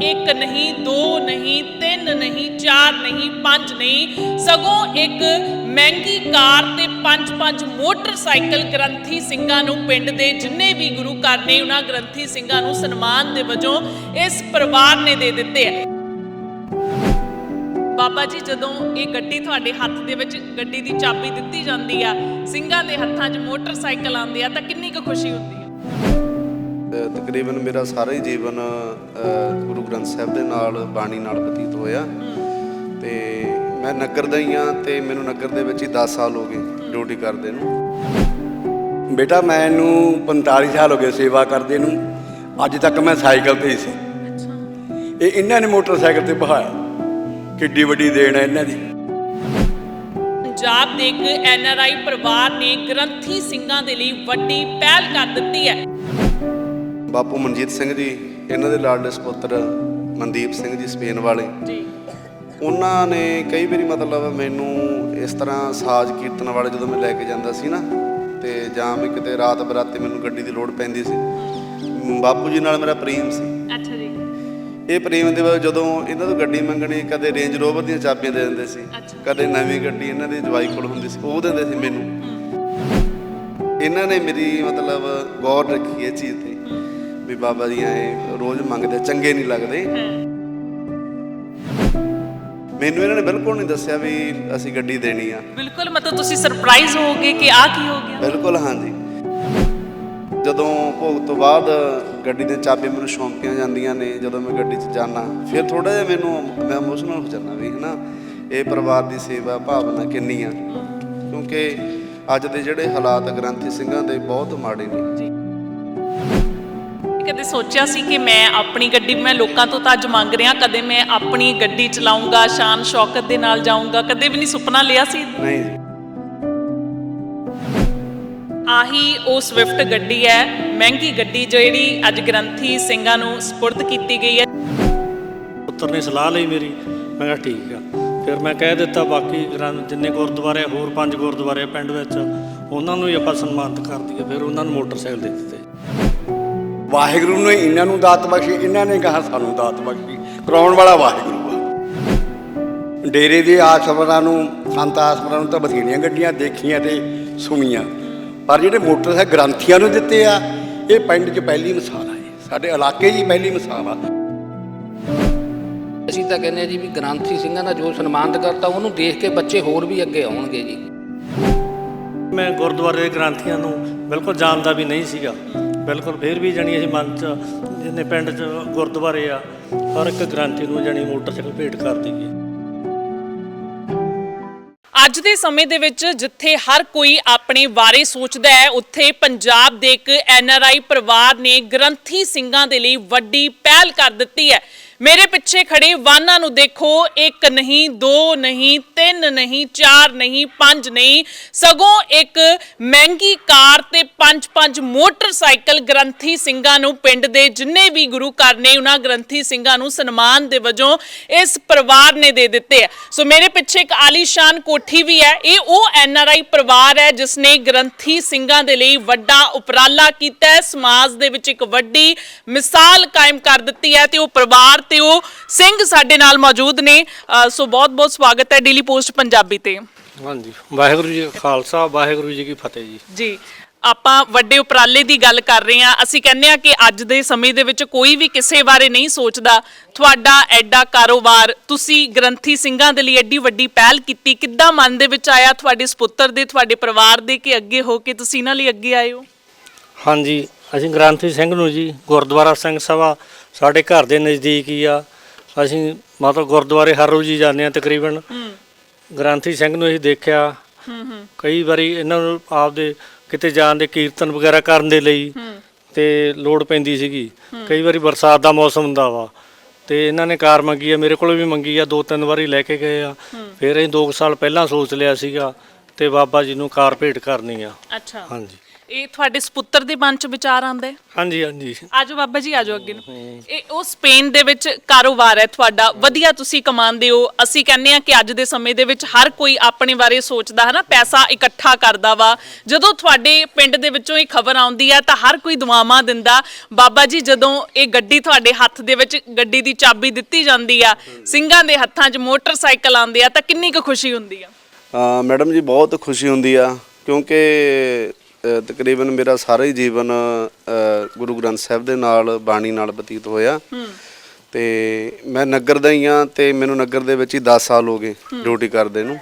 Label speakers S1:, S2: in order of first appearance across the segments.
S1: ਇੱਕ ਨਹੀਂ, ਦੋ ਨਹੀਂ, ਤਿੰਨ ਨਹੀਂ, ਚਾਰ ਨਹੀਂ, ਪੰਜ ਨਹੀਂ, ਸਗੋਂ ਇੱਕ ਮਹਿੰਗੀ ਕਾਰ ਤੇ ਪੰਜ ਪੰਜ ਮੋਟਰਸਾਈਕਲ ਗ੍ਰੰਥੀ ਸਿੰਘਾਂ ਨੂੰ ਪਿੰਡ ਦੇ ਜਿੰਨੇ ਵੀ ਗੁਰੂ ਘਰ ਨੇ, ਉਹਨਾਂ ਗ੍ਰੰਥੀ ਸਿੰਘਾਂ ਨੂੰ ਸਨਮਾਨ ਦੇ ਵਜੋਂ ਇਸ ਪਰਿਵਾਰ ਨੇ ਦੇ ਦਿੱਤੇ ਆ। ਬਾਬਾ ਜੀ, ਜਦੋਂ ਇਹ ਗੱਡੀ ਤੁਹਾਡੇ ਹੱਥ ਦੇ ਵਿੱਚ, ਗੱਡੀ ਦੀ ਚਾਬੀ ਦਿੱਤੀ ਜਾਂਦੀ ਆ, ਸਿੰਘਾਂ ਦੇ ਹੱਥਾਂ 'ਚ ਮੋਟਰਸਾਈਕਲ ਆਉਂਦੇ ਆ, ਤਾਂ ਕਿੰਨੀ ਕੁ ਖੁਸ਼ੀ ਹੁੰਦੀ ਹੈ
S2: ਤਕਰੀਬਨ ਮੇਰਾ ਸਾਰਾ ਹੀ ਜੀਵਨ ਗੁਰੂ ਗ੍ਰੰਥ ਸਾਹਿਬ ਦੇ ਨਾਲ, ਬਾਣੀ ਨਾਲ ਬਤੀਤ ਹੋਇਆ। ਤੇ ਮੈਂ ਨਗਰ ਦਾ ਹੀ ਆ ਤੇ ਮੈਨੂੰ ਨਗਰ ਦੇ ਵਿੱਚ ਹੀ 10 ਸਾਲ ਹੋ ਗਏ ਡਿਊਟੀ ਕਰਦੇ ਨੂੰ।
S3: ਬੇਟਾ ਮੈਨੂੰ 45 ਸਾਲ ਹੋ ਗਏ ਸੇਵਾ ਕਰਦੇ ਨੂੰ। ਅੱਜ ਤੱਕ ਮੈਂ ਸਾਈਕਲ ਤੇ ਹੀ ਸੀ। ਇਹ ਇਹਨਾਂ ਨੇ ਮੋਟਰਸਾਈਕਲ ਤੇ ਬਹਾਇਆ ਕਿੱਡੀ ਵੱਡੀ ਦੇਣ ਹੈ ਇਹਨਾਂ ਦੀ।
S1: ਪੰਜਾਬ ਦੇ ਇੱਕ ਐਨਆਰਆਈ ਪਰਿਵਾਰ ਨੇ ਗ੍ਰੰਥੀ ਸਿੰਘਾਂ ਦੇ ਲਈ ਵੱਡੀ ਪਹਿਲ ਕਰ ਦਿੱਤੀ ਹੈ।
S2: ਬਾਪੂ ਮਨਜੀਤ ਸਿੰਘ ਜੀ ਇਹਨਾਂ ਦੇ ਲਾਡਲੇ ਸੁਪੁੱਤਰ ਮਨਦੀਪ ਸਿੰਘ ਜੀ ਸਪੇਨ ਵਾਲੇ।
S1: ਜੀ।
S2: ਉਹਨਾਂ ਨੇ ਕਈ ਵਾਰੀ ਮਤਲਬ ਮੈਨੂੰ ਇਸ ਤਰ੍ਹਾਂ ਸਾਜ਼ ਕੀਰਤਨ ਵਾਲੇ ਜਦੋਂ ਮੈਂ ਲੈ ਕੇ ਜਾਂਦਾ ਸੀ ਨਾ ਤੇ ਜਾਂ ਵੀ ਕਿਤੇ ਰਾਤ ਬਰਾਤੇ ਮੈਨੂੰ ਗੱਡੀ ਦੀ ਲੋੜ ਪੈਂਦੀ ਸੀ। ਬਾਪੂ ਜੀ ਨਾਲ ਮੇਰਾ ਪ੍ਰੇਮ ਸੀ।
S1: ਅੱਛਾ ਜੀ।
S2: ਇਹ ਪ੍ਰੇਮ ਦੇ ਬਾਅਦ ਜਦੋਂ ਇਹਨਾਂ ਤੋਂ ਗੱਡੀ ਮੰਗਣੀ ਕਦੇ ਰੇਂਜ ਰੋਵਰ ਦੀਆਂ ਚਾਬੀਆਂ ਦੇ ਦਿੰਦੇ ਸੀ। ਕਦੇ ਨਵੀਂ ਗੱਡੀ ਇਹਨਾਂ ਦੀ ਜਵਾਈ ਕੋਲ ਹੁੰਦੀ ਸੀ ਉਹ ਦਿੰਦੇ ਸੀ ਮੈਨੂੰ। ਇਹਨਾਂ ਨੇ ਮੇਰੀ ਮਤਲਬ ਗੌਰ ਰੱਖੀ ਇਹ ਚੀਜ਼ ਤੇ। ਵੀ ਬਾਬਾ ਜੀ ਐ ਰੋਜ਼ ਮੰਗਦੇ ਚੰਗੇ ਨਹੀਂ ਲੱਗਦੇ। ਮੈਨੂੰ ਇਹਨਾਂ ਨੇ ਬਿਲਕੁਲ ਨਹੀਂ ਦੱਸਿਆ ਵੀ ਅਸੀਂ ਗੱਡੀ ਦੇਣੀ ਆ।
S1: ਬਿਲਕੁਲ ਮਤਲਬ ਤੁਸੀਂ ਸਰਪ੍ਰਾਈਜ਼ ਹੋਗੇ ਕਿ ਆ ਕੀ ਹੋ ਗਿਆ?
S2: ਬਿਲਕੁਲ ਹਾਂਜੀ। ਜਦੋਂ ਭੋਗ ਤੋਂ ਬਾਅਦ ਗੱਡੀ ਦੇ ਚਾਬੀ ਮੈਨੂੰ ਸੌਂਪੀਆਂ ਜਾਂਦੀਆਂ ਨੇ ਜਦੋਂ ਮੈਂ ਗੱਡੀ 'ਚ ਜਾਣਾ ਫਿਰ ਥੋੜਾ ਜਿਹਾ ਮੈਨੂੰ ਮੈਂ ਇਮੋਸ਼ਨਲ ਹੋ ਜਾਂਦਾ ਵੀ ਹਨਾ ਇਹ ਪਰਿਵਾਰ ਦੀ ਸੇਵਾ ਭਾਵਨਾ ਕਿੰਨੀ ਆ? ਕਿਉਂਕਿ ਅੱਜ ਦੇ ਜਿਹੜੇ ਹਾਲਾਤ ਗ੍ਰੰਥੀ ਸਿੰਘਾਂ ਦੇ ਬਹੁਤ ਮਾੜੇ ਨੇ।
S1: ਕਦੇ ਸੋਚਿਆ ਸੀ ਕਿ ਮੈਂ ਆਪਣੀ ਗੱਡੀ ਮੈਂ ਲੋਕਾਂ ਤੋਂ ਤਾਂ ਅੱਜ ਮੰਗ ਰਿਹਾ ਕਦੇ ਮੈਂ ਆਪਣੀ ਗੱਡੀ ਚਲਾਉਂਗਾ ਸ਼ਾਨ ਸ਼ੌਕਤ ਦੇ ਨਾਲ ਜਾਊਂਗਾ ਕਦੇ ਵੀ ਨਹੀਂ ਸੁਪਨਾ ਲਿਆ ਸੀ?
S2: ਨਹੀਂ।
S1: ਆਹੀ ਉਹ ਸਵਿਫਟ ਗੱਡੀ ਹੈ ਮਹਿੰਗੀ ਗੱਡੀ ਜਿਹੜੀ ਅੱਜ ਗ੍ਰੰਥੀ ਸਿੰਘਾਂ ਨੂੰ ਸਪੁਰਦ ਕੀਤੀ ਗਈ ਹੈ।
S4: ਪੁੱਤਰ ਨੇ ਸਲਾਹ ਲਈ ਮੇਰੀ ਮੈਂ ਕਿਹਾ ਠੀਕ ਆ। ਫਿਰ ਮੈਂ ਕਹਿ ਦਿੱਤਾ ਬਾਕੀ ਗ੍ਰੰਥ ਜਿੰਨੇ ਗੁਰਦੁਆਰੇ ਹੋਰ ਪੰਜ ਗੁਰਦੁਆਰੇ ਪਿੰਡ ਵਿੱਚ ਉਹਨਾਂ ਨੂੰ ਹੀ ਆਪਾਂ ਸਨਮਾਨਿਤ ਕਰ ਦਈਏ ਫਿਰ ਉਹਨਾਂ ਨੂੰ ਮੋਟਰਸਾਈਕਲ ਦੇ ਦਿੱਤੇ।
S3: ਵਾਹਿਗੁਰੂ ਨੇ ਇਹਨਾਂ ਨੂੰ ਦਾਤ ਬਖਸ਼ੀ ਇਹਨਾਂ ਨੇ ਕਹਾ ਸਾਨੂੰ ਦਾਤ ਬਖਸ਼ੀ। ਕਰਾਉਣ ਵਾਲਾ ਵਾਹਿਗੁਰੂ ਆ। ਡੇਰੇ ਦੇ ਆਸਵਰਾਂ ਨੂੰ ਸੰਤ ਆਸਵਰਾਂ ਨੂੰ ਤਾਂ ਬਥੇਰੀਆਂ ਗੱਡੀਆਂ ਦੇਖੀਆਂ ਤੇ ਸੁਣੀਆਂ। ਪਰ ਜਿਹੜੇ ਮੋਟਰਸਾਈਕਲ ਗ੍ਰੰਥੀਆਂ ਨੂੰ ਦਿੱਤੇ ਆ ਇਹ ਪਿੰਡ 'ਚ ਪਹਿਲੀ ਮਿਸਾਲ ਆ। ਸਾਡੇ ਇਲਾਕੇ 'ਚ ਹੀ ਪਹਿਲੀ ਮਿਸਾਲ ਆ।
S5: ਅਸੀਂ ਤਾਂ ਕਹਿੰਦੇ ਹਾਂ ਜੀ ਵੀ ਗ੍ਰੰਥੀ ਸਿੰਘਾਂ ਦਾ ਜੋ ਸਨਮਾਨਿਤ ਕਰਤਾ ਉਹਨੂੰ ਦੇਖ ਕੇ ਬੱਚੇ ਹੋਰ ਵੀ ਅੱਗੇ ਆਉਣਗੇ ਜੀ।
S4: ਮੈਂ ਗੁਰਦੁਆਰੇ ਦੇ ਗ੍ਰੰਥੀਆਂ ਨੂੰ ਬਿਲਕੁਲ ਜਾਣਦਾ ਵੀ ਨਹੀਂ ਸੀਗਾ। ਬਿਲਕੁਲ, ਫਿਰ ਵੀ ਜਾਣੀ ਅਸੀਂ ਮਨ 'ਚ, ਜਿੰਨੇ ਪਿੰਡ 'ਚ ਗੁਰਦੁਆਰੇ ਆ, ਹਰ ਇੱਕ ਗ੍ਰੰਥੀ ਨੂੰ ਜਾਣੀ ਮੋਟਰਸਾਈਕਲ ਭੇਟ ਕਰ ਦਈਏ।
S1: ਅੱਜ ਦੇ ਸਮੇਂ ਦੇ ਵਿੱਚ ਜਿੱਥੇ ਹਰ ਕੋਈ ਆਪਣੇ ਬਾਰੇ ਸੋਚਦਾ ਹੈ, ਉੱਥੇ ਪੰਜਾਬ ਦੇ ਇੱਕ ਐਨਆਰਆਈ ਪਰਿਵਾਰ ਨੇ ਗ੍ਰੰਥੀ ਸਿੰਘਾਂ ਦੇ ਲਈ ਵੱਡੀ ਪਹਿਲ ਕਰ ਦਿੱਤੀ ਹੈ। ਮੇਰੇ ਪਿੱਛੇ ਖੜੇ ਵਾਹਨਾਂ ਨੂੰ ਦੇਖੋ, ਇੱਕ ਨਹੀਂ, ਦੋ ਨਹੀਂ, ਤਿੰਨ ਨਹੀਂ, ਚਾਰ ਨਹੀਂ, ਪੰਜ ਨਹੀਂ, ਸਗੋਂ ਇੱਕ ਮਹਿੰਗੀ ਕਾਰ ਤੇ ਪੰਜ ਪੰਜ ਮੋਟਰਸਾਈਕਲ ਗ੍ਰੰਥੀ ਸਿੰਘਾਂ ਨੂੰ ਪਿੰਡ ਦੇ ਜਿੰਨੇ ਵੀ ਗੁਰੂ ਘਰ ਨੇ, ਉਹਨਾਂ ਗ੍ਰੰਥੀ ਸਿੰਘਾਂ ਨੂੰ ਸਨਮਾਨ ਦੇ ਵਜੋਂ ਇਸ ਪਰਿਵਾਰ ਨੇ ਦੇ ਦਿੱਤੇ ਹੈ ਸੋ ਮੇਰੇ ਪਿੱਛੇ ਇੱਕ ਆਲੀਸ਼ਾਨ ਕੋਠੀ ਵੀ ਹੈ, ਇਹ ਉਹ ਐਨ ਆਰ ਆਈ ਪਰਿਵਾਰ ਹੈ ਜਿਸ ਨੇ ਗ੍ਰੰਥੀ ਸਿੰਘਾਂ ਦੇ ਲਈ ਵੱਡਾ ਉਪਰਾਲਾ ਕੀਤਾ ਹੈ। ਸਮਾਜ ਦੇ ਵਿੱਚ ਇੱਕ ਵੱਡੀ ਮਿਸਾਲ ਕਾਇਮ ਕਰ ਦਿੱਤੀ ਹੈ ਤੇ ਉਹ ਪਰਿਵਾਰ ਤੇ ਉਹ ਸਿੰਘ ਸਾਡੇ ਨਾਲ ਮੌਜੂਦ ਨੇ। ਅ, ਸੋ ਬਹੁਤ ਬਹੁਤ ਸਵਾਗਤ ਹੈ ਡੇਲੀ ਪੋਸਟ ਪੰਜਾਬੀ ਤੇ।
S4: ਹਾਂਜੀ ਵਾਹਿਗੁਰੂ ਜੀ ਕਾ ਖਾਲਸਾ ਵਾਹਿਗੁਰੂ ਜੀ ਕੀ ਫਤਿਹ ਜੀ।
S1: ਜੀ ਆਪਾਂ ਵੱਡੇ ਉਪਰਾਲੇ ਦੀ ਗੱਲ ਕਰ ਰਹੇ ਹਾਂ। ਅਸੀਂ ਕਹਿੰਦੇ ਹਾਂ ਕਿ ਅੱਜ ਦੇ ਸਮੇਂ ਦੇ ਵਿੱਚ ਕੋਈ ਵੀ ਕਿਸੇ ਬਾਰੇ ਨਹੀਂ ਸੋਚਦਾ। ਤੁਹਾਡਾ ਐਡਾ ਕਾਰੋਬਾਰ ਤੁਸੀਂ ਗ੍ਰੰਥੀ ਸਿੰਘਾਂ ਦੇ ਲਈ ਐਡੀ ਵੱਡੀ ਪਹਿਲ ਕੀਤੀ। ਕਿੱਦਾਂ ਮਨ ਦੇ ਵਿੱਚ ਆਇਆ ਤੁਹਾਡੇ ਸੁਪੁੱਤਰ ਦੇ ਤੁਹਾਡੇ ਪਰਿਵਾਰ ਦੇ ਕਿ ਅੱਗੇ ਹੋ ਕੇ ਤੁਸੀਂ ਇਹਨਾਂ ਲਈ ਅੱਗੇ ਆਏ ਹੋ?
S4: ਹਾਂਜੀ ਅਸੀਂ ਗ੍ਰੰਥੀ ਸਿੰਘ ਨੂੰ ਜੀ ਗੁਰਦੁਆਰਾ ਸਿੰਘ ਸਭਾ ਸਾਡੇ ਘਰ ਦੇ ਨਜ਼ਦੀਕ ਹੀ ਆ। ਅਸੀਂ ਮਤਲਬ ਗੁਰਦੁਆਰੇ ਹਰ ਰੋਜ਼ ਹੀ ਜਾਂਦੇ ਆ ਤਕਰੀਬਨ। ਗ੍ਰੰਥੀ ਸਿੰਘ ਨੂੰ ਅਸੀਂ ਦੇਖਿਆ। ਕਈ ਵਾਰੀ ਇਹਨਾਂ ਨੂੰ ਆਪਦੇ ਕਿਤੇ ਜਾਣ ਦੇ ਕੀਰਤਨ ਵਗੈਰਾ ਕਰਨ ਦੇ ਲਈ ਤੇ ਲੋੜ ਪੈਂਦੀ ਸੀਗੀ। ਕਈ ਵਾਰੀ ਬਰਸਾਤ ਦਾ ਮੌਸਮ ਹੁੰਦਾ ਵਾ। ਤੇ ਇਹਨਾਂ ਨੇ ਕਾਰ ਮੰਗੀ ਆ ਮੇਰੇ ਕੋਲ ਵੀ ਮੰਗੀ ਆ ਦੋ ਤਿੰਨ ਵਾਰੀ ਲੈ ਕੇ ਗਏ ਆ। ਫਿਰ ਅਸੀਂ 2 ਸਾਲ ਪਹਿਲਾਂ ਸੋਚ ਲਿਆ ਸੀਗਾ ਤੇ ਬਾਬਾ ਜੀ ਨੂੰ ਕਾਰ ਭੇਟ ਕਰਨੀ ਆ।
S1: ਅੱਛਾ।
S4: ਹਾਂਜੀ।
S1: ਇਹ ਤੁਹਾਡੇ ਸੁਪੁੱਤਰ ਦੇ ਮਨ ਚ ਵਿਚਾਰ ਆਉਂਦਾ ਹੈ?
S4: ਹਾਂਜੀ ਹਾਂਜੀ।
S1: ਆਜੋ ਬਾਬਾ ਜੀ ਆਜੋ ਅੱਗੇ ਨੂੰ। ਇਹ ਉਹ ਸਪੇਨ ਦੇ ਵਿੱਚ ਕਾਰੋਬਾਰ ਹੈ ਤੁਹਾਡਾ। ਵਧੀਆ ਤੁਸੀਂ ਕਮਾਉਂਦੇ ਹੋ। ਅਸੀਂ ਕਹਿੰਦੇ ਆ ਕਿ ਅੱਜ ਦੇ ਸਮੇਂ ਦੇ ਵਿੱਚ ਹਰ ਕੋਈ ਆਪਣੇ ਬਾਰੇ ਸੋਚਦਾ ਹੈ ਨਾ ਪੈਸਾ ਇਕੱਠਾ ਕਰਦਾ ਵਾ। ਜਦੋਂ ਤੁਹਾਡੇ ਪਿੰਡ ਦੇ ਵਿੱਚੋਂ ਇਹ ਖਬਰ ਆਉਂਦੀ ਹੈ ਤਾਂ ਹਰ ਕੋਈ ਦੁਆਵਾਂ ਦਿੰਦਾ। ਬਾਬਾ ਜੀ ਜਦੋਂ ਇਹ ਗੱਡੀ ਤੁਹਾਡੇ ਹੱਥ ਦੇ ਵਿੱਚ ਗੱਡੀ ਦੀ ਚਾਬੀ ਦਿੱਤੀ ਜਾਂਦੀ ਆ ਸਿੰਘਾਂ ਦੇ ਹੱਥਾਂ 'ਚ ਮੋਟਰਸਾਈਕਲ ਆਉਂਦੇ ਆ ਤਾਂ ਕਿੰਨੀ ਕੁ ਖੁਸ਼ੀ ਹੁੰਦੀ ਆ?
S2: ਮੈਡਮ ਜੀ ਬਹੁਤ ਖੁਸ਼ੀ ਹੁੰਦੀ ਆ ਕਿਉਂਕਿ ਤਕਰੀਬਨ ਮੇਰਾ ਸਾਰਾ ਹੀ ਜੀਵਨ ਗੁਰੂ ਗ੍ਰੰਥ ਸਾਹਿਬ ਦੇ ਨਾਲ ਬਾਣੀ ਨਾਲ ਬਤੀਤ ਹੋਇਆ। ਤੇ ਮੈਂ ਨਗਰ ਦਾ ਹੀ ਆ ਤੇ ਮੈਨੂੰ ਨਗਰ ਦੇ ਵਿੱਚ ਹੀ 10 ਸਾਲ ਹੋ ਗਏ ਡਿਊਟੀ ਕਰਦੇ ਨੂੰ।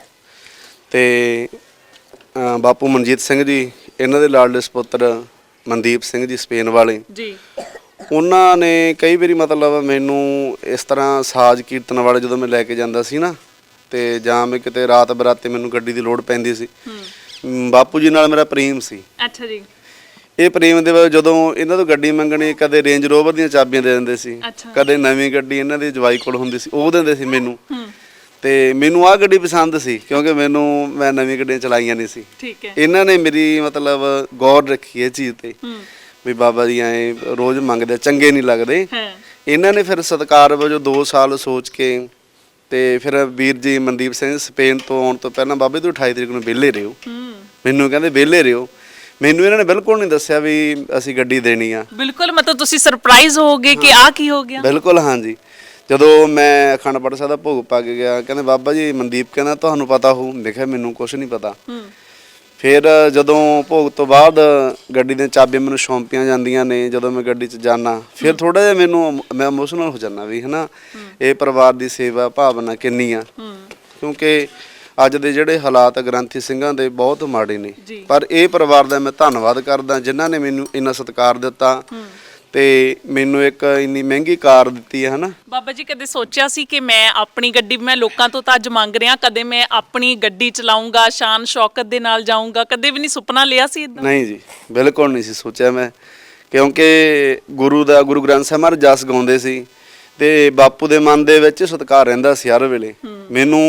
S2: ਤੇ ਬਾਪੂ ਮਨਜੀਤ ਸਿੰਘ ਜੀ ਇਹਨਾਂ ਦੇ ਲਾਡਲੇ ਸੁਪੁੱਤਰ ਮਨਦੀਪ ਸਿੰਘ ਜੀ ਸਪੇਨ ਵਾਲੇ।
S1: ਜੀ।
S2: ਉਹਨਾਂ ਨੇ ਕਈ ਵਾਰੀ ਮਤਲਬ ਮੈਨੂੰ ਇਸ ਤਰ੍ਹਾਂ ਸਾਜ਼ ਕੀਰਤਨ ਵਾਲੇ ਜਦੋਂ ਮੈਂ ਲੈ ਕੇ ਜਾਂਦਾ ਸੀ ਨਾ ਤੇ ਜਾਂ ਮੈਂ ਕਿਤੇ ਰਾਤ ਬਰਾਤੇ ਮੈਨੂੰ ਗੱਡੀ ਦੀ ਲੋੜ ਪੈਂਦੀ ਸੀ। ਮ, ਬਾਪੂ ਜੀ ਨਾਲ ਮੇਰਾ ਪ੍ਰੇਮ ਸੀ।
S1: ਅੱਛਾ ਜੀ।
S2: ਇਹ ਪ੍ਰੇਮ ਦੇ ਵਿੱਚ ਜਦੋਂ ਇਹਨਾਂ ਤੋਂ ਗੱਡੀ ਮੰਗਣੀ ਕਦੇ ਰੇਂਜ ਰੋਵਰ ਦੀਆਂ ਚਾਬੀਆਂ ਦੇ ਦਿੰਦੇ ਸੀ
S1: ਅੱਛਾ।
S2: ਕਦੇ ਨਵੀਂ ਗੱਡੀ ਇਹਨਾਂ ਦੀ ਜਵਾਈ ਕੋਲ ਹੁੰਦੀ ਸੀ ਉਹ ਦਿੰਦੇ ਸੀ ਮੈਨੂੰ। ਤੇ ਮੈਨੂੰ ਆਹ ਗੱਡੀ ਪਸੰਦ ਸੀ ਕਿਉਂਕਿ ਮੈਨੂੰ ਮੈਂ ਨਵੀਂ ਗੱਡੀਆਂ ਚਲਾਈਆਂ ਨਹੀਂ ਸੀ।
S1: ਠੀਕ ਹੈ।
S2: ਇਹਨਾਂ ਨੇ ਮੇਰੀ ਮਤਲਬ ਗੌਰ ਰੱਖੀ ਇਹ ਚੀਜ਼ ਤੇ। ਵੀ ਬਾਬਾ ਜੀ ਐ ਰੋਜ਼ ਮੰਗਦੇ ਆ, ਚੰਗੇ ਨਹੀਂ ਲੱਗਦੇ।
S1: ਹਾਂ।
S2: ਇਹਨਾਂ ਨੇ ਫਿਰ ਸਤਕਾਰ ਵਜੋਂ 2 ਸਾਲ ਸੋਚ ਕੇ ਤੇ ਫਿਰ ਵੀਰ ਜੀ ਮਨਦੀਪ ਸਿੰਘ ਸਪੇਨ ਤੋਂ ਆਉਣ ਤੋਂ ਪਹਿਲਾਂ ਬਾਬੇ ਤੂੰ 28 ਤਰੀਕ ਨੂੰ ਵਿਹਲੇ ਰਿਓ। ਮੈਨੂੰ ਕਹਿੰਦੇ ਵਿਹਲੇ ਰਿਓ। ਮੈਨੂੰ ਇਹਨਾਂ ਨੇ ਬਿਲਕੁਲ ਨਹੀਂ ਦੱਸਿਆ ਵੀ ਅਸੀਂ ਗੱਡੀ ਦੇਣੀ ਆ।
S1: ਬਿਲਕੁਲ ਮਤਲਬ ਤੁਸੀਂ ਸਰਪ੍ਰਾਈਜ਼ ਹੋਗੇ ਕਿ ਆ ਕੀ ਹੋ ਗਿਆ?
S2: ਬਿਲਕੁਲ ਹਾਂਜੀ। ਜਦੋਂ ਮੈਂ ਅਖੰਡ ਪਾਠ ਸਾਹਿਬ ਦਾ ਭੋਗ ਪਾ ਕੇ ਗਿਆ ਕਹਿੰਦੇ ਬਾਬਾ ਜੀ ਮਨਦੀਪ ਕਹਿੰਦਾ ਤੁਹਾਨੂੰ ਪਤਾ ਹੋਊ। ਮੈਂ ਕਿਹਾ ਮੈਨੂੰ ਕੁਝ ਨਹੀਂ ਪਤਾ। ਫਿਰ ਜਦੋਂ ਭੋਗ ਤੋਂ ਬਾਅਦ ਗੱਡੀ ਦੀਆਂ ਚਾਬੀਆਂ ਮੈਨੂੰ ਸੌਂਪੀਆਂ ਜਾਂਦੀਆਂ ਨੇ ਜਦੋਂ ਮੈਂ ਗੱਡੀ 'ਚ ਜਾਣਾ ਫਿਰ ਥੋੜਾ ਜਿਹਾ ਮੈਨੂੰ ਮੈਂ ਇਮੋਸ਼ਨਲ ਹੋ ਜਾਂਦਾ ਵੀ ਹਨਾ? ਇਹ ਪਰਿਵਾਰ ਦੀ ਸੇਵਾ ਭਾਵਨਾ ਕਿੰਨੀ ਆ? ਕਿਉਂਕਿ ਅੱਜ ਦੇ ਜਿਹੜੇ ਹਾਲਾਤ ਗ੍ਰੰਥੀ ਸਿੰਘਾਂ ਦੇ ਬਹੁਤ ਮਾੜੇ ਨੇ। ਪਰ ਇਹ ਪਰਿਵਾਰ ਦਾ ਮੈਂ ਧੰਨਵਾਦ ਕਰਦਾ ਜਿਨ੍ਹਾਂ ਨੇ ਮੈਨੂੰ ਇੰਨਾ ਸਤਿਕਾਰ ਦਿੱਤਾ। ਤੇ ਮੈਨੂੰ ਇੱਕ ਇੰਨੀ ਮਹਿੰਗੀ ਕਾਰ ਦਿੱਤੀ ਹੈ ਹਨਾ?
S1: ਬਾਬਾ ਜੀ ਕਦੇ ਸੋਚਿਆ ਸੀ ਕਿ ਮੈਂ ਆਪਣੀ ਗੱਡੀ ਮੈਂ ਲੋਕਾਂ ਤੋਂ ਤਾਂ ਅੱਜ ਮੰਗ ਰਿਹਾ ਕਦੇ ਮੈਂ ਆਪਣੀ ਗੱਡੀ ਚਲਾਉਂਗਾ ਸ਼ਾਨ ਸ਼ੌਕਤ ਦੇ ਨਾਲ ਜਾਊਂਗਾ ਕਦੇ ਵੀ ਨਹੀਂ ਸੁਪਨਾ ਲਿਆ ਸੀ ਇਦਾਂ
S2: ਨਹੀਂ ਜੀ ਬਿਲਕੁਲ ਨਹੀਂ ਸੀ ਸੋਚਿਆ ਮੈਂ ਕਿਉਂਕਿ ਗੁਰੂ ਦਾ ਗੁਰੂ ਗ੍ਰੰਥ ਸਾਹਿਬ ਮਹਾਰਾਜ ਜਸ ਗਾਉਂਦੇ ਸੀ ਤੇ ਬਾਪੂ ਦੇ ਮਨ ਦੇ ਵਿੱਚ ਸਤਿਕਾਰ ਰਹਿੰਦਾ ਸੀ ਹਰ ਵੇਲੇ। ਮੈਨੂੰ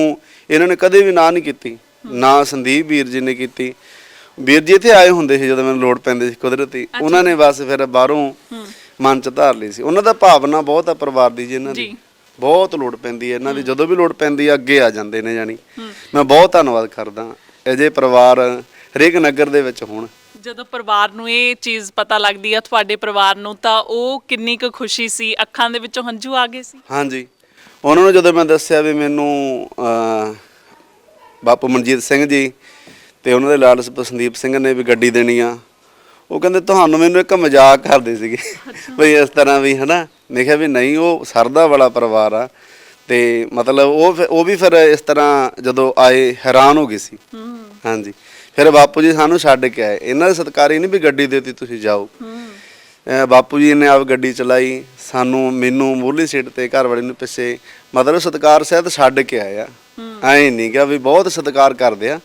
S2: ਇਹਨਾਂ ਨੇ ਕਦੇ ਵੀ ਨਾ ਨਹੀਂ ਕੀਤੀ ਨਾ ਸੰਦੀਪ ਵੀਰ ਜੀ ਨੇ ਕੀਤੀ ਵੀਰ ਜੀ ਇੱਥੇ ਆਏ ਹੁੰਦੇ ਸੀ ਜਦੋਂ ਮੈਨੂੰ ਲੋੜ ਪੈਂਦੀ ਸੀ ਕੁਦਰਤੀ ਉਹਨਾਂ ਨੇ ਬਸ ਫਿਰ ਬਾਹਰੋਂ ਮਨ ਚ ਧਾਰ ਲਈ ਸੀ। ਉਹਨਾਂ ਦਾ ਭਾਵਨਾ ਬਹੁਤ ਆ ਪਰਿਵਾਰ ਦੀ ਜੀ ਇਹਨਾਂ ਦੀ। ਬਹੁਤ ਲੋੜ ਪੈਂਦੀ ਹੈ। ਇਹਨਾਂ ਦੀ ਜਦੋਂ ਵੀ ਲੋੜ ਪੈਂਦੀ ਹੈ ਅੱਗੇ ਆ ਜਾਂਦੇ ਨੇ ਜਾਨੀ ਮੈਂ ਬਹੁਤ ਧੰਨਵਾਦ ਕਰਦਾ ਅਜੇ ਪਰਿਵਾਰ ਹਰੇਕ ਨਗਰ ਦੇ ਵਿੱਚ ਹੋਣ।
S1: ਜਦੋਂ ਪਰਿਵਾਰ ਨੂੰ ਇਹ ਚੀਜ਼ ਪਤਾ ਲੱਗਦੀ ਆ ਤੁਹਾਡੇ ਪਰਿਵਾਰ ਨੂੰ ਤਾਂ ਉਹ ਕਿੰਨੀ ਕੁ ਖੁਸ਼ੀ ਸੀ? ਅੱਖਾਂ ਦੇ ਵਿੱਚੋਂ ਹੰਝੂ ਆ ਗਏ ਸੀ?
S2: ਹਾਂਜੀ। ਉਹਨਾਂ ਨੂੰ ਜਦੋਂ ਮੈਂ ਦੱਸਿਆ ਵੀ ਮੈਨੂੰ ਬਾਪੂ ਮਨਜੀਤ ਸਿੰਘ ਜੀ ਤੇ ਉਹਨਾਂ ਦੇ ਲਾਲ ਸੰਦੀਪ ਸਿੰਘ ਨੇ ਵੀ ਗੱਡੀ ਦੇਣੀ ਆ। ਉਹ ਕਹਿੰਦੇ ਤੁਹਾਨੂੰ ਮੈਨੂੰ ਇੱਕ ਮਜ਼ਾਕ ਕਰਦੇ ਸੀਗੇ। ਬਈ ਇਸ ਤਰ੍ਹਾਂ ਵੀ ਹਨਾ? ਮੈਂ ਕਿਹਾ ਵੀ ਨਹੀਂ ਉਹ ਸਰਦਾ ਵਾਲਾ ਪਰਿਵਾਰ ਆ। ਤੇ ਮਤਲਬ ਉਹ ਉਹ ਵੀ ਫਿਰ ਇਸ ਤਰ੍ਹਾਂ ਜਦੋਂ ਆਏ ਹੈਰਾਨ ਹੋ ਗਏ ਸੀ। ਹਾਂਜੀ। ਫਿਰ ਬਾਪੂ ਜੀ ਸਾਨੂੰ ਛੱਡ ਕੇ ਆਏ। ਇਹਨਾਂ ਦੇ ਸਤਿਕਾਰ ਨਹੀਂ ਵੀ ਗੱਡੀ ਦੇਤੀ ਤੁਸੀਂ ਜਾਓ। ਬਾਪੂ ਜੀ ਨੇ ਆਪ ਗੱਡੀ ਚਲਾਈ। ਸਾਨੂੰ ਮੈਨੂੰ ਮੂਰਲੀ ਸੀਟ ਤੇ ਘਰ ਵਾਲੇ ਨੂੰ ਪਿੱਛੇ ਮਤਲਬ ਸਤਿਕਾਰ ਸਹਿਤ ਛੱਡ ਕੇ ਆਇਆ ਐ ਨਹੀਂ ਕਿ ਵੀ ਬਹੁਤ ਸਤਿਕਾਰ ਕਰਦੇ ਆ।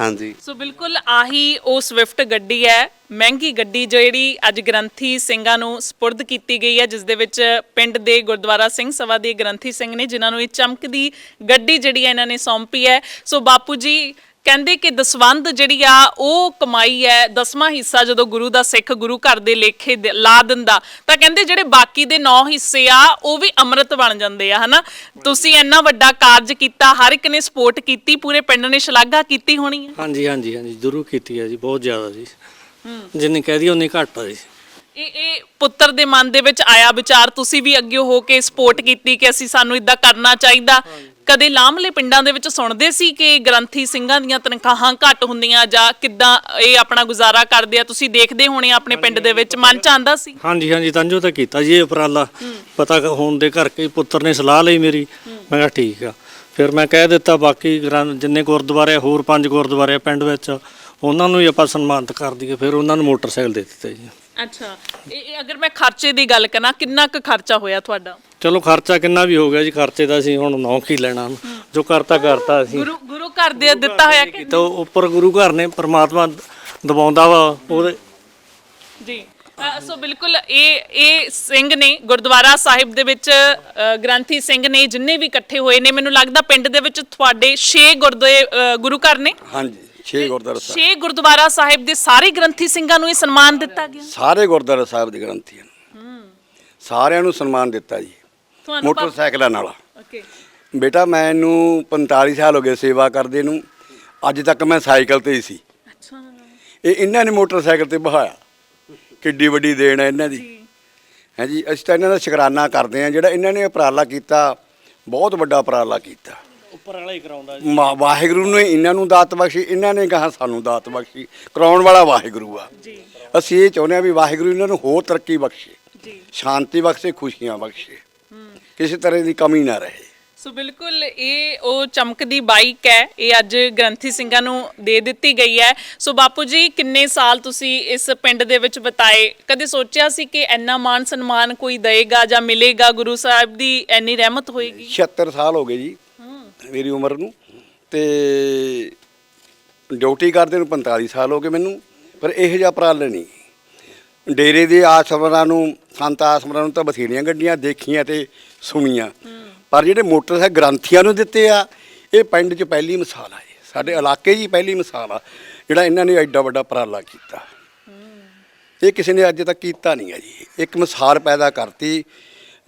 S2: ਹਾਂਜੀ।
S1: ਸੋ ਬਿਲਕੁਲ ਆਹੀ ਉਹ ਸਵਿਫਟ ਗੱਡੀ ਹੈ, ਮਹਿੰਗੀ ਗੱਡੀ ਜਿਹੜੀ ਅੱਜ ਗ੍ਰੰਥੀ ਸਿੰਘਾਂ ਨੂੰ ਸਪੁਰਦ ਕੀਤੀ ਗਈ ਹੈ, ਜਿਸ ਦੇ ਵਿੱਚ ਪਿੰਡ ਦੇ ਗੁਰਦੁਆਰਾ ਸਿੰਘ ਸਭਾ ਦੇ ਗ੍ਰੰਥੀ ਸਿੰਘ ਨੇ, ਜਿਨ੍ਹਾਂ ਨੂੰ ਇਹ ਚਮਕਦੀ ਗੱਡੀ ਜਿਹੜੀ ਹੈ ਇਹਨਾਂ ਨੇ ਸੌਂਪੀ ਹੈ। ਸੋ ਬਾਪੂ ਜੀ ਕਹਿੰਦੇ ਕਿ ਦਸਵੰਦ ਜਿਹੜੀ ਆ ਉਹ ਕਮਾਈ ਹੈ ਦਸਵਾਂ ਹਿੱਸਾ ਜਦੋਂ ਗੁਰੂ ਦਾ ਸਿੱਖ ਗੁਰੂ ਘਰ ਦੇ ਲੇਖੇ ਦੇ- ਲਾ ਦਿੰਦਾ ਤਾਂ ਕਹਿੰਦੇ ਜਿਹੜੇ ਬਾਕੀ ਦੇ 9 ਹਿੱਸੇ ਆ ਉਹ ਵੀ ਅੰਮ੍ਰਿਤ ਬਣ ਜਾਂਦੇ ਆ ਹਨਾ? ਤੁਸੀਂ ਇੰਨਾ ਵੱਡਾ ਕਾਰਜ ਕੀਤਾ ਹਰ ਇੱਕ ਨੇ ਸਪੋਰਟ ਕੀਤੀ ਪੂਰੇ ਪਿੰਡ ਨੇ ਸ਼ਲਾਘਾ ਕੀਤੀ ਹੋਣੀ ਹੈ
S4: ਹਾਂਜੀ ਹਾਂਜੀ ਹਾਂਜੀ ਜ਼ਰੂਰ ਕੀਤੀ ਹੈ ਜੀ ਬਹੁਤ ਜ਼ਿਆਦਾ ਜੀ। ਜਿੰਨੀ ਕਹਿ ਦਈਏ ਉਨੀ ਘੱਟ ਆ ਜੀ।
S1: ਇਹ ਇਹ ਪੁੱਤਰ ਦੇ ਮਨ ਦੇ ਵਿੱਚ ਆਇਆ ਵਿਚਾਰ ਤੁਸੀਂ ਵੀ ਅੱਗੇ ਹੋ ਕੇ ਸਪੋਰਟ ਕੀਤੀ ਕਿ ਅਸੀਂ ਸਾਨੂੰ ਇਦਾਂ ਕਰਨਾ ਚਾਹੀਦਾ। ਕਦੇ ਲਾਮਲੇ ਪਿੰਡਾਂ ਦੇ ਵਿੱਚ ਸੁਣਦੇ ਸੀ ਕਿ ਗ੍ਰੰਥੀ ਸਿੰਘਾਂ ਦੀਆਂ ਤਨਖਾਹਾਂ ਘੱਟ ਹੁੰਦੀਆਂ ਜਾਂ ਕਿੱਦਾਂ ਇਹ ਆਪਣਾ ਗੁਜ਼ਾਰਾ ਕਰਦੇ ਆ? ਤੁਸੀਂ ਦੇਖਦੇ ਹੋਣੇ ਆਪਣੇ ਪਿੰਡ ਦੇ ਵਿੱਚ ਮਨ ਚ ਆਂਦਾ ਸੀ?
S4: ਹਾਂਜੀ ਹਾਂਜੀ ਤੰਜੋ ਤਾਂ ਕੀਤਾ ਜੀ ਇਹ ਉਪਰਾਲਾ। ਪਤਾ ਹੋਣ ਦੇ ਕਰਕੇ ਪੁੱਤਰ ਨੇ ਸਲਾਹ ਲਈ ਮੇਰੀ ਮੈਂ ਕਿਹਾ ਠੀਕ ਆ। ਫਿਰ ਮੈਂ ਕਹਿ ਦਿੱਤਾ ਬਾਕੀ ਗ੍ਰੰਥ ਜਿੰਨੇ ਗੁਰਦੁਆਰੇ ਹੋਰ ਪੰਜ ਗੁਰਦੁਆਰੇ ਪਿੰਡ ਵਿੱਚ ਉਹਨਾਂ ਨੂੰ ਹੀ ਆਪਾਂ ਸਨਮਾਨਿਤ ਕਰ ਦਈਏ ਫਿਰ ਉਹਨਾਂ ਨੂੰ ਮੋਟਰਸਾਈਕਲ ਦੇ ਦਿੱਤੇ ਜੀ।
S1: ਅੱਛਾ। ਇਹ ਅਗਰ ਮੈਂ ਖਰਚੇ ਦੀ ਗੱਲ ਕਰਾਂ ਕਿੰਨਾ ਕੁ ਖਰਚਾ ਹੋਇਆ ਤੁਹਾਡਾ?
S4: ਚਲੋ ਖਰਚਾ ਕਿੰਨਾ ਵੀ ਹੋ ਗਿਆ ਜੀ ਖਰਚੇ ਦਾ ਅਸੀਂ ਹੁਣ ਨੌਕ ਹੀ ਲੈਣਾ। ਜੋ ਕਰਤਾ ਕਰਤਾ ਅਸੀਂ।
S1: ਗੁਰੂ ਗੁਰੂ ਘਰ ਦੇ ਦਿੱਤਾ ਹੋਇਆ ਕਿ
S4: ਕੀਤਾ ਉਹ ਉੱਪਰ ਗੁਰੂ ਘਰ ਨੇ ਪ੍ਰਮਾਤਮਾ ਦਬਾਉਂਦਾ ਵਾ ਉਹਦੇ
S1: ਜੀ। ਅ, ਸੋ ਬਿਲਕੁਲ ਇਹ ਇਹ ਸਿੰਘ ਨੇ ਗੁਰਦੁਆਰਾ ਸਾਹਿਬ ਦੇ ਵਿੱਚ ਅ, ਗ੍ਰੰਥੀ ਸਿੰਘ ਨੇ ਜਿੰਨੇ ਵੀ ਇਕੱਠੇ ਹੋਏ ਨੇ ਮੈਨੂੰ ਲੱਗਦਾ ਪਿੰਡ ਦੇ ਵਿੱਚ ਤੁਹਾਡੇ 6 ਗੁਰਦੁਆਰੇ ਅ, ਗੁਰੂ ਘਰ ਨੇ।
S3: ਹਾਂਜੀ 6 ਗੁਰਦੁਆਰਾ ਸਾਹਿਬ।
S1: ਛੇ ਗੁਰਦੁਆਰਾ ਸਾਹਿਬ ਦੇ ਸਾਰੇ ਗ੍ਰੰਥੀ ਸਿੰਘਾਂ ਨੂੰ ਇਹ ਸਨਮਾਨ ਦਿੱਤਾ ਗਿਆ।
S3: ਸਾਰੇ ਗੁਰਦੁਆਰਾ ਸਾਹਿਬ ਦੇ ਗ੍ਰੰਥੀਆਂ ਨੂੰ ਸਾਰਿਆਂ ਨੂੰ ਸਨਮਾਨ ਦਿੱਤਾ ਜੀ।
S1: ਤੁਹਾਨੂੰ ਪਾ-
S3: ਮੋਟਰਸਾਈਕਲਾਂ ਨਾਲ।
S1: ਓਕੇ।
S3: ਬੇਟਾ ਮੈਨੂੰ 45 ਸਾਲ ਹੋ ਗਏ ਸੇਵਾ ਕਰਦੇ ਨੂੰ। ਅੱਜ ਤੱਕ ਮੈਂ ਸਾਈਕਲ ਤੇ ਹੀ ਸੀ।
S1: ਅੱਛਾ।
S3: ਇਹ ਇਹਨਾਂ ਨੇ ਮੋਟਰਸਾਈਕਲ ਤੇ ਬਹਾਇਆ ਕਿੱਡੀ ਵੱਡੀ ਦੇਣ ਹੈ ਇਹਨਾਂ ਦੀ। ਹੈ ਜੀ ਅਸੀਂ ਤਾਂ ਇਹਨਾਂ ਦਾ ਸ਼ੁਕਰਾਨਾ ਕਰਦੇ ਹਾਂ। ਜਿਹੜਾ ਇਹਨਾਂ ਨੇ ਉਪਰਾਲਾ ਕੀਤਾ ਬਹੁਤ ਵੱਡਾ ਉਪਰਾਲਾ ਕੀਤਾ।
S4: ਉੱਪਰ ਵਾਲਾ ਹੀ ਕਰਾਉਂਦਾ
S3: ਮਾ- ਵਾਹਿਗੁਰੂ ਨੇ ਇਹਨਾਂ ਨੂੰ ਦਾਤ ਬਖਸ਼ੀ। ਇਹਨਾਂ ਨੇ ਕਹਾ ਸਾਨੂੰ ਦਾਤ ਬਖਸ਼ੀ? ਕਰਾਉਣ ਵਾਲਾ ਵਾਹਿਗੁਰੂ ਆ।
S1: ਜੀ।
S3: ਅਸੀਂ ਇਹ ਚਾਹੁੰਦੇ ਹਾਂ ਵੀ ਵਾਹਿਗੁਰੂ ਇਹਨਾਂ ਨੂੰ ਹੋਰ ਤਰੱਕੀ ਬਖਸ਼ੇ।
S1: ਜੀ।
S3: ਸ਼ਾਂਤੀ ਬਖਸ਼ੇ ਖੁਸ਼ੀਆਂ ਬਖਸ਼ੇ। ਕਿਸੇ ਤਰ੍ਹਾਂ ਦੀ ਕਮੀ ਨਾ ਰਹੇ।
S1: ਸੋ ਬਿਲਕੁਲ ਇਹ ਉਹ ਚਮਕਦੀ ਬਾਈਕ ਹੈ। ਇਹ ਅੱਜ ਗ੍ਰੰਥੀ ਸਿੰਘਾਂ ਨੂੰ ਦੇ ਦਿੱਤੀ ਗਈ ਹੈ। ਸੋ ਬਾਪੂ ਜੀ ਕਿੰਨੇ ਸਾਲ ਤੁਸੀਂ ਇਸ ਪਿੰਡ ਦੇ ਵਿੱਚ ਬਿਤਾਏ? ਕਦੇ ਸੋਚਿਆ ਸੀ ਕਿ ਇੰਨਾ ਮਾਨ ਸਨਮਾਨ ਕੋਈ ਦੇਗਾ ਜਾਂ ਮਿਲੇਗਾ? ਗੁਰੂ ਸਾਹਿਬ ਦੀ ਇੰਨੀ ਰਹਿਮਤ ਹੋਏਗੀ?
S3: 76 ਸਾਲ ਹੋ ਗਏ ਜੀ ਮੇਰੀ ਉਮਰ ਨੂੰ। ਤੇ ਡਿਊਟੀ ਕਰਦੇ ਨੂੰ 45 ਸਾਲ ਹੋ ਗਏ ਮੈਨੂੰ ਪਰ ਇਹੋ ਜਿਹਾ ਉਪਰਾਲਾ ਨਹੀਂ। ਡੇਰੇ ਦੇ ਆਸਮਰਾਂ ਨੂੰ ਸੰਤ ਆਸਮਰਾਂ ਨੂੰ ਤਾਂ ਬਥੇਰੀਆਂ ਗੱਡੀਆਂ ਦੇਖੀਆਂ ਤੇ ਸੁਣੀਆਂ। ਪਰ ਜਿਹੜੇ ਮੋਟਰਸਾਈਕਲ ਗ੍ਰੰਥੀਆਂ ਨੂੰ ਦਿੱਤੇ ਆ ਇਹ ਪਿੰਡ 'ਚ ਪਹਿਲੀ ਮਿਸਾਲ ਆ ਜੀ ਸਾਡੇ ਇਲਾਕੇ 'ਚ ਹੀ ਪਹਿਲੀ ਮਿਸਾਲ ਆ ਜਿਹੜਾ ਇਹਨਾਂ ਨੇ ਐਡਾ ਵੱਡਾ ਉਪਰਾਲਾ ਕੀਤਾ। ਇਹ ਕਿਸੇ ਨੇ ਅੱਜ ਤੱਕ ਕੀਤਾ ਨਹੀਂ ਹੈ ਜੀ। ਇੱਕ ਮਿਸਾਲ ਪੈਦਾ ਕਰਤੀ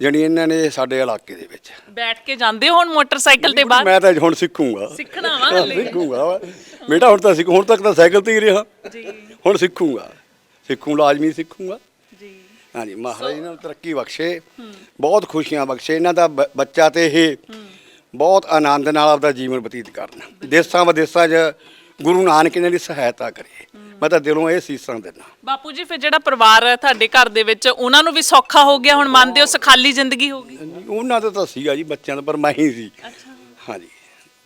S3: ਜਿਹੜੀ ਇਹਨਾਂ ਨੇ ਸਾਡੇ ਇਲਾਕੇ ਦੇ ਵਿੱਚ।
S1: ਬੈਠ ਕੇ ਜਾਂਦੇ ਹੁਣ ਮੋਟਰਸਾਈਕਲ ਤੇ ਬਾਹਰ?
S3: ਮੈਂ ਤਾਂ ਹੁਣ ਸਿੱਖੂੰਗਾ।
S1: ਸਿੱਖਣਾ ਵਾ
S3: ਸਿੱਖੂੰਗਾ ਬੇਟਾ ਹੁਣ ਤਾਂ ਸਿੱਖ ਹੁਣ ਤੱਕ ਤਾਂ ਸਾਈਕਲ ਤੇ ਹੀ ਰਿਹਾ।
S1: ਜੀ।
S3: ਹੁਣ ਸਿੱਖੂੰਗਾ। ਸਿੱਖੂ ਲਾਜ਼ਮੀ ਸਿੱਖੂੰਗਾ।
S1: ਜੀ।
S3: ਹਾਂਜੀ ਮਹਾਰਾਜ ਇਹਨਾਂ ਨੂੰ ਤਰੱਕੀ ਬਖਸ਼ੇ ਬਹੁਤ ਖੁਸ਼ੀਆਂ ਬਖਸ਼ੇ ਇਹਨਾਂ ਦਾ ਬ- ਬੱਚਾ ਤੇ ਇਹ ਬਹੁਤ ਆਨੰਦ ਨਾਲ ਆਪਦਾ ਜੀਵਨ ਬਤੀਤ ਕਰਨ। ਦੇਸਾਂ ਵਿਦੇਸਾਂ 'ਚ ਗੁਰੂ ਨਾਨਕ ਇਹਨਾਂ ਦੀ ਸਹਾਇਤਾ ਕਰੇ। ਮੈਂ ਤਾਂ ਦਿਲੋਂ ਇਹ ਸੀਸਾਂ ਦਿੰਦਾ।
S1: ਬਾਪੂ ਜੀ ਫਿਰ ਜਿਹੜਾ ਪਰਿਵਾਰ ਹੈ ਤੁਹਾਡੇ ਘਰ ਦੇ ਵਿੱਚ ਉਹਨਾਂ ਨੂੰ ਵੀ ਸੌਖਾ ਹੋ ਗਿਆ ਹੁਣ ਮੰਨਦੇ ਹੋ ਸਖਾਲੀ ਜ਼ਿੰਦਗੀ ਹੋ ਗਈ?
S3: ਉਹਨਾਂ ਦਾ ਤਾਂ ਸੀਗਾ ਜੀ ਬੱਚਿਆਂ ਦਾ ਪਰ ਮੈਂ ਹੀ ਸੀ। ਹਾਂਜੀ।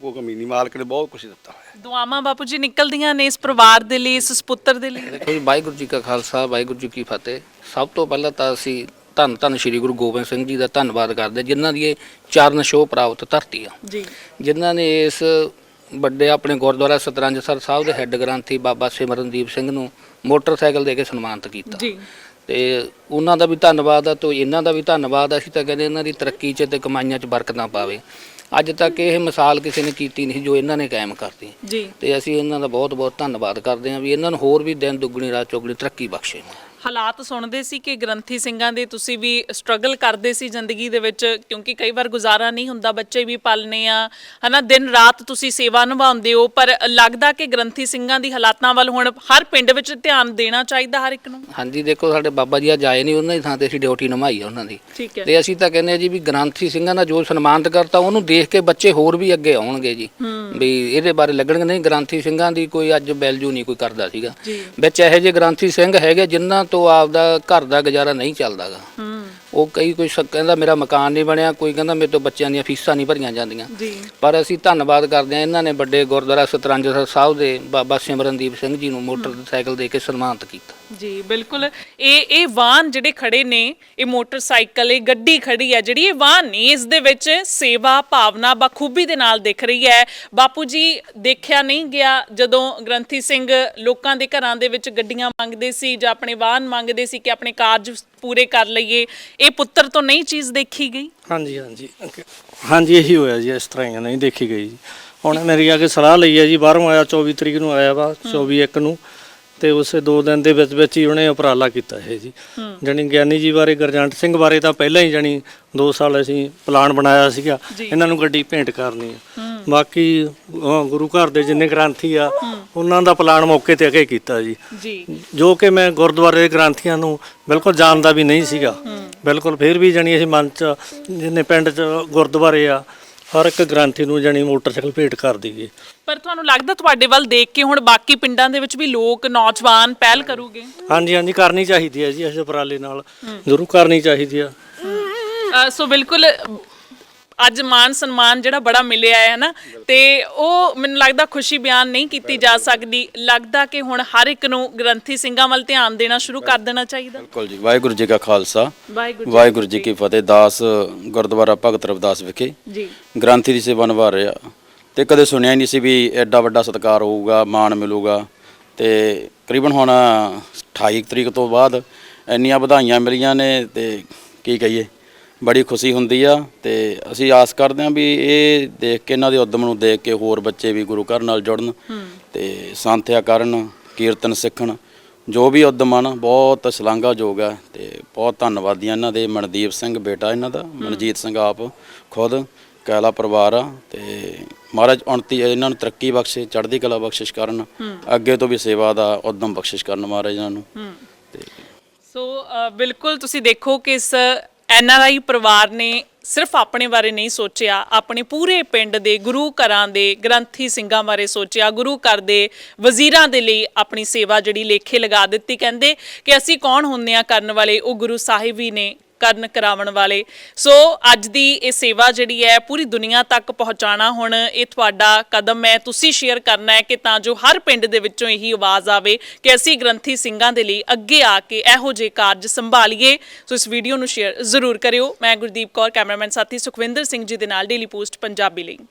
S3: ਉਹ ਕਮੀ ਨਹੀਂ ਮਾਲਕ ਨੇ ਬਹੁਤ ਕੁਝ ਦਿੱਤਾ ਹੋਇਆ।
S1: ਦੁਆਵਾਂ ਬਾਪੂ ਜੀ ਨਿਕਲਦੀਆਂ ਨੇ ਇਸ ਪਰਿਵਾਰ ਦੇ ਲਈ ਇਸ ਸੁਪੁੱਤਰ ਦੇ ਲਈ।
S5: ਦੇਖੋ ਜੀ ਵਾਹਿਗੁਰੂ ਜੀ ਕਾ ਖਾਲਸਾ ਵਾਹਿਗੁਰੂ ਜੀ ਕੀ ਫਤਿਹ। ਸਭ ਤੋਂ ਪਹਿਲਾਂ ਤਾਂ ਅਸੀਂ ਧੰਨ ਧੰਨ ਸ੍ਰੀ ਗੁਰੂ ਗੋਬਿੰਦ ਸਿੰਘ ਜੀ ਦਾ ਧੰਨਵਾਦ ਕਰਦੇ ਜਿਨ੍ਹਾਂ ਦੀ ਇਹ ਚਰਨ ਛੋਹ ਪ੍ਰਾਪਤ ਧਰਤੀ ਆ।
S1: ਜੀ।
S5: ਜਿਨ੍ਹਾਂ ਨੇ ਇਸ ਵੱਡੇ ਆਪਣੇ ਗੁਰਦੁਆਰਾ ਸਤਰੰਜਸਰ ਸਾਹਿਬ ਦੇ ਹੈੱਡ ਗ੍ਰੰਥੀ ਬਾਬਾ ਸਿਮਰਨਦੀਪ ਸਿੰਘ ਨੂੰ ਮੋਟਰਸਾਈਕਲ ਦੇ ਕੇ ਸਨਮਾਨਿਤ ਕੀਤਾ।
S1: ਜੀ।
S5: ਤੇ ਉਹਨਾਂ ਦਾ ਵੀ ਧੰਨਵਾਦ ਆ ਤੇ ਇਹਨਾਂ ਦਾ ਵੀ ਧੰਨਵਾਦ ਆ। ਅਸੀਂ ਤਾਂ ਕਹਿੰਦੇ ਇਹਨਾਂ ਦੀ ਤਰੱਕੀ 'ਚ ਤੇ ਕਮਾਈਆਂ 'ਚ ਬਰਕਤਾਂ ਪਾਵੇ। ਅੱਜ ਤੱਕ ਇਹ ਮਿਸਾਲ ਕਿਸੇ ਨੇ ਕੀਤੀ ਨਹੀਂ ਜੋ ਇਹਨਾਂ ਨੇ ਕਾਇਮ ਕਰਤੀ।
S1: ਜੀ।
S5: ਤੇ ਅਸੀਂ ਇਹਨਾਂ ਦਾ ਬਹੁਤ ਬਹੁਤ ਧੰਨਵਾਦ ਕਰਦੇ ਹਾਂ ਵੀ ਇਹਨਾਂ ਨੂੰ ਹੋਰ ਵੀ ਦਿਨ ਦੁੱਗਣੀ ਰਾਤ ਚੌਗਣੀ ਤਰੱਕੀ ਬਖਸ਼ੇ।
S1: ਹਾਲਾਤ ਸੁਣਦੇ ਸੀ ਕਿ ਗ੍ਰੰਥੀ ਸਿੰਘਾਂ ਦੇ ਤੁਸੀਂ ਵੀ ਸਟਰਗਲ ਕਰਦੇ ਸੀ ਜ਼ਿੰਦਗੀ ਦੇ ਵਿੱਚ? ਕਿਉਂਕਿ ਕਈ ਵਾਰ ਗੁਜ਼ਾਰਾ ਨਹੀਂ ਹੁੰਦਾ ਬੱਚੇ ਵੀ ਪਾਲਨੇ ਆ ਹਨਾ? ਦਿਨ ਰਾਤ ਤੁਸੀਂ ਸੇਵਾ ਨਿਭਾਉਂਦੇ ਹੋ ਪਰ ਲੱਗਦਾ ਕਿ ਗ੍ਰੰਥੀ ਸਿੰਘਾਂ ਦੀ ਹਾਲਾਤਾਂ ਵੱਲ ਹੁਣ ਹਰ ਪਿੰਡ ਵਿੱਚ ਧਿਆਨ ਦੇਣਾ ਚਾਹੀਦਾ ਹਰ ਇੱਕ ਨੂੰ?
S5: ਹਾਂਜੀ ਦੇਖੋ ਸਾਡੇ ਬਾਬਾ ਜੀ ਅੱਜ ਆਏ ਨਹੀਂ ਉਹਨਾਂ ਦੀ ਥਾਂ ਤੇ ਅਸੀਂ ਡਿਊਟੀ ਨਿਭਾਈ ਆ ਉਹਨਾਂ ਦੀ।
S1: ਠੀਕ ਹੈ।
S5: ਤੇ ਅਸੀਂ ਤਾਂ ਕਹਿੰਦੇ ਆ ਜੀ ਵੀ ਗ੍ਰੰਥੀ ਸਿੰਘਾਂ ਦਾ ਜੋ ਸਨਮਾਨਿਤ ਕਰਤਾ ਉਹਨੂੰ ਦੇਖ ਕੇ ਬੱਚੇ ਹੋਰ ਵੀ ਅੱਗੇ ਆਉਣਗੇ ਜੀ। ਵੀ ਇਹਦੇ ਬਾਰੇ ਲੱਗਣਗੇ ਨਹੀਂ ਗ੍ਰੰਥੀ ਸਿੰਘਾਂ ਦੀ ਕੋਈ ਅੱਜ ਵੈਲਿਊ ਨਹੀਂ ਕੋਈ ਕਰਦਾ ਸੀਗਾ। ਵਿੱਚ ਇਹੋ ਜਿਹੇ ਗ੍ਰੰਥੀ ਸਿੰਘ ਹੈਗੇ ਜਿਨ੍ਹਾਂ ਤੋਂ ਆਪਦਾ ਘਰ ਦਾ ਗੁਜ਼ਾਰਾ ਨਹੀਂ ਚੱਲਦਾਗਾ।
S1: ਹੂੰ
S5: ਉਹ ਕਈ ਕੋਈ ਕਹਿੰਦਾ ਮੇਰਾ ਮਕਾਨ ਨਹੀਂ ਬਣਿਆ ਕੋਈ ਕਹਿੰਦਾ ਮੇਰੇ ਤੋਂ ਬੱਚਿਆਂ ਦੀਆਂ ਫੀਸਾਂ ਨਹੀਂ ਭਰੀਆਂ ਜਾਂਦੀਆਂ। ਪਰ ਅਸੀਂ ਧੰਨਵਾਦ ਕਰਦੇ ਹਾਂ ਇਹਨਾਂ ਨੇ ਵੱਡੇ ਗੁਰਦੁਆਰਾ ਸਤਰੰਜਸਰ ਸਾਹਿਬ ਦੇ ਬਾਬਾ ਸਿਮਰਨਦੀਪ ਸਿੰਘ ਜੀ ਨੂੰ ਮੋਟਰਸਾਈਕਲ ਦੇ ਕੇ ਸਨਮਾਨਿਤ ਕੀਤਾ।
S1: ਜੀ ਬਿਲਕੁਲ। ਇਹ ਇਹ ਵਾਹਨ ਜਿਹੜੇ ਖੜੇ ਨੇ ਇਹ ਮੋਟਰਸਾਈਕਲ ਇਹ ਗੱਡੀ ਖੜੀ ਹੈ ਜਿਹੜੀ ਇਹ ਵਾਹਨ ਨਹੀਂ ਇਸ ਦੇ ਵਿੱਚ ਸੇਵਾ ਭਾਵਨਾ ਬਖੂਬੀ ਦੇ ਨਾਲ ਦਿਖ ਰਹੀ ਹੈ। ਬਾਪੂ ਜੀ ਦੇਖਿਆ ਨਹੀਂ ਗਿਆ ਜਦੋਂ ਗ੍ਰੰਥੀ ਸਿੰਘ ਲੋਕਾਂ ਦੇ ਘਰਾਂ ਦੇ ਵਿੱਚ ਗੱਡੀਆਂ ਮੰਗਦੇ ਸੀ ਜਾਂ ਆਪਣੇ ਵਾਹਨ ਮੰਗਦੇ ਸੀ ਕਿ ਆਪਣੇ ਕਾਰਜ ਪੂਰੇ ਕਰ ਲਈਏ ਇਹ ਪੁੱਤਰ ਤੋਂ ਨਹੀਂ ਚੀਜ਼ ਦੇਖੀ ਗਈ?
S4: ਹਾਂਜੀ ਹਾਂਜੀ। ਹਾਂਜੀ ਇਹੀ ਹੋਇਆ ਜੀ ਇਸ ਤਰ੍ਹਾਂ ਹੀ ਆ, ਨਹੀਂ ਦੇਖੀ ਗਈ ਜੀ। ਹੁਣ ਮੇਰੀ ਆ ਕੇ ਸਲਾਹ ਲਈ ਹੈ ਜੀ ਬਾਹਰੋਂ ਆਇਆ 24 ਤਰੀਕ ਨੂੰ ਆਇਆ ਵਾ 24 ਇੱਕ ਨੂੰ। ਤੇ ਉਸੇ ਦੋ ਦਿਨ ਦੇ ਵਿੱਚ ਵਿੱਚ ਹੀ ਉਹਨੇ ਉਪਰਾਲਾ ਕੀਤਾ ਹੈ ਜੀ। ਜਾਣੀ ਗਿਆਨੀ ਜੀ ਬਾਰੇ ਗਰਜੰਟ ਸਿੰਘ ਬਾਰੇ ਤਾਂ ਪਹਿਲਾਂ ਹੀ ਜਾਣੀ 2 ਸਾਲ ਅਸੀਂ ਪਲਾਨ ਬਣਾਇਆ ਸੀਗਾ। ਇਹਨਾਂ ਨੂੰ ਗੱਡੀ ਭੇਂਟ ਕਰਨੀ ਆ। ਬਾਕੀ ਗੁਰੂ ਘਰ ਦੇ ਜਿੰਨੇ ਗ੍ਰੰਥੀ ਆ ਉਹਨਾਂ ਦਾ ਪਲਾਨ ਮੌਕੇ ਤੇ ਅਗੇ ਕੀਤਾ ਜੀ।
S1: ਜੀ।
S4: ਜੋ ਕਿ ਮੈਂ ਗੁਰਦੁਆਰੇ ਦੇ ਗ੍ਰੰਥੀਆਂ ਨੂੰ ਬਿਲਕੁਲ ਜਾਣਦਾ ਵੀ ਨਹੀਂ ਸੀਗਾ। ਬਿਲਕੁਲ ਫਿਰ ਵੀ ਜਾਣੀ ਅਸੀਂ ਮਨ ਚ ਜਿੰਨੇ ਪਿੰਡ ਚ ਗੁਰਦੁਆਰੇ ਆ ਹਰ ਇੱਕ ਗ੍ਰੰਥੀ ਨੂੰ ਜਾਣੀ ਮੋਟਰਸਾਈਕਲ ਭੇਟ ਕਰ ਦਈਏ।
S1: ਪਰ ਤੁਹਾਨੂੰ ਲੱਗਦਾ ਤੁਹਾਡੇ ਵੱਲ ਦੇਖ ਕੇ ਹੁਣ ਬਾਕੀ ਪਿੰਡਾਂ ਦੇ ਵਿੱਚ ਵੀ ਲੋਕ ਨੌਜਵਾਨ ਪਹਿਲ ਕਰੂਗੇ?
S4: ਹਾਂਜੀ ਹਾਂਜੀ ਕਰਨੀ ਚਾਹੀਦੀ ਹੈ ਜੀ ਇਸ ਉਪਰਾਲੇ ਨਾਲ। ਜ਼ਰੂਰ ਕਰਨੀ ਚਾਹੀਦੀ ਆ।
S1: ਅ, ਸੋ ਬਿਲਕੁਲ ਅੱਜ ਮਾਨ ਸਨਮਾਨ ਜਿਹੜਾ ਬੜਾ ਮਿਲਿਆ ਹੈ ਨਾ ਤੇ ਉਹ ਮੈਨੂੰ ਲੱਗਦਾ ਖੁਸ਼ੀ ਬਿਆਨ ਨਹੀਂ ਕੀਤੀ ਜਾ ਸਕਦੀ। ਲੱਗਦਾ ਕਿ ਹੁਣ ਹਰ ਇੱਕ ਨੂੰ ਗ੍ਰੰਥੀ ਸਿੰਘਾਂ ਵੱਲ ਧਿਆਨ ਦੇਣਾ ਸ਼ੁਰੂ ਕਰ ਦੇਣਾ ਚਾਹੀਦਾ।
S6: ਬਿਲਕੁਲ ਜੀ। ਵਾਹਿਗੁਰੂ ਜੀ ਕਾ ਖਾਲਸਾ।
S1: ਵਾਹਿਗੁਰੂ
S6: ਵਾਹਿਗੁਰੂ ਜੀ ਕੀ ਫਤਿਹ। ਦਾਸ ਗੁਰਦੁਆਰਾ ਭਗਤ ਰਵਿਦਾਸ ਵਿਖੇ
S1: ਜੀ।
S6: ਗ੍ਰੰਥੀ ਦੀ ਸੇਵਾ ਨਿਭਾ ਰਿਹਾ। ਤੇ ਕਦੇ ਸੁਣਿਆ ਹੀ ਨਹੀਂ ਸੀ ਵੀ ਐਡਾ ਵੱਡਾ ਸਤਿਕਾਰ ਹੋਊਗਾ ਮਾਣ ਮਿਲੂਗਾ। ਤੇ ਕਰੀਬਨ ਹੁਣ 28 ਤਰੀਕ ਤੋਂ ਬਾਅਦ ਇੰਨੀਆਂ ਵਧਾਈਆਂ ਮਿਲੀਆਂ ਨੇ ਤੇ ਕੀ ਕਹੀਏ? ਬੜੀ ਖੁਸ਼ੀ ਹੁੰਦੀ ਆ ਤੇ ਅਸੀਂ ਆਸ ਕਰਦੇ ਹਾਂ ਵੀ ਇਹ ਦੇਖ ਕੇ ਇਹਨਾਂ ਦੇ ਉਦਮ ਨੂੰ ਦੇਖ ਕੇ ਹੋਰ ਬੱਚੇ ਵੀ ਗੁਰੂ ਘਰ ਨਾਲ ਜੁੜਨ ਤੇ ਸੰਥਿਆ ਕਰਨ ਕੀਰਤਨ ਸਿੱਖਣ ਜੋ ਵੀ ਉਦਮ ਆ ਨਾ ਬਹੁਤ ਸ਼ਲਾਘਾਯੋਗ ਹੈ ਤੇ ਬਹੁਤ ਧੰਨਵਾਦੀ ਆ ਇਹਨਾਂ ਦੇ ਮਨਦੀਪ ਸਿੰਘ ਬੇਟਾ ਇਹਨਾਂ ਦਾ ਮਨਜੀਤ ਸਿੰਘ ਆਪ ਖੁਦ ਕੈਲਾ ਪਰਿਵਾਰ ਆ ਤੇ ਮਹਾਰਾਜ ਉਨਤੀ ਇਹਨਾਂ ਨੂੰ ਤਰੱਕੀ ਬਖਸ਼ੇ ਚੜ੍ਹਦੀ ਕਲਾ ਬਖਸ਼ਿਸ਼ ਕਰਨ ਅੱਗੇ ਤੋਂ ਵੀ ਸੇਵਾ ਦਾ ਉਦਮ ਬਖਸ਼ਿਸ਼ ਕਰਨ ਮਹਾਰਾਜ ਇਹਨਾਂ ਨੂੰ ਤੇ
S1: ਸੋ ਬਿਲਕੁਲ ਤੁਸੀਂ ਦੇਖੋ ਕਿ ਇਸ ਐਨ ਆਰ ਆਈ ਪਰਿਵਾਰ ਨੇ ਸਿਰਫ ਆਪਣੇ ਬਾਰੇ ਨਹੀਂ ਸੋਚਿਆ, ਆਪਣੇ ਪੂਰੇ ਪਿੰਡ ਦੇ ਗੁਰੂ ਘਰਾਂ ਦੇ ਗ੍ਰੰਥੀ ਸਿੰਘਾਂ ਬਾਰੇ ਸੋਚਿਆ, ਗੁਰੂ ਘਰ ਦੇ ਵਜ਼ੀਰਾਂ ਦੇ ਲਈ ਆਪਣੀ ਸੇਵਾ ਜਿਹੜੀ ਲੇਖੇ ਲਗਾ ਦਿੱਤੀ। ਕਹਿੰਦੇ ਕਿ ਅਸੀਂ ਕੌਣ ਹੁੰਦੇ ਆ ਕਰਨ ਵਾਲੇ? ਉਹ ਗੁਰੂ ਸਾਹਿਬ ਹੀ ਨੇ ਕਰਨ ਕਰਾਉਣ ਵਾਲੇ। ਸੋ ਅੱਜ ਦੀ ਇਹ ਸੇਵਾ ਜਿਹੜੀ ਹੈ, ਪੂਰੀ ਦੁਨੀਆ ਤੱਕ ਪਹੁੰਚਾਣਾ ਹੁਣ ਇਹ ਤੁਹਾਡਾ ਕਦਮ ਹੈ। ਤੁਸੀਂ ਸ਼ੇਅਰ ਕਰਨਾ ਹੈ ਕਿ ਤਾਂ ਜੋ ਹਰ ਪਿੰਡ ਦੇ ਵਿੱਚੋਂ ਇਹੀ ਆਵਾਜ਼ ਆਵੇ ਕਿ ਅਸੀਂ ਗ੍ਰੰਥੀ ਸਿੰਘਾਂ ਦੇ ਲਈ ਅੱਗੇ ਆ ਕੇ ਇਹੋ ਜਿਹੇ ਕਾਰਜ ਸੰਭਾਲੀਏ। ਸੋ ਇਸ ਵੀਡੀਓ ਨੂੰ ਸ਼ੇਅਰ ਜ਼ਰੂਰ ਕਰਿਓ। ਮੈਂ ਗੁਰਦੀਪ ਕੌਰ, ਕੈਮਰਾਮੈਨ ਸਾਥੀ ਸੁਖਵਿੰਦਰ ਸਿੰਘ ਜੀ ਦੇ ਨਾਲ ਡੇਲੀ ਪੋਸਟ ਪੰਜਾਬੀ ਲਈ।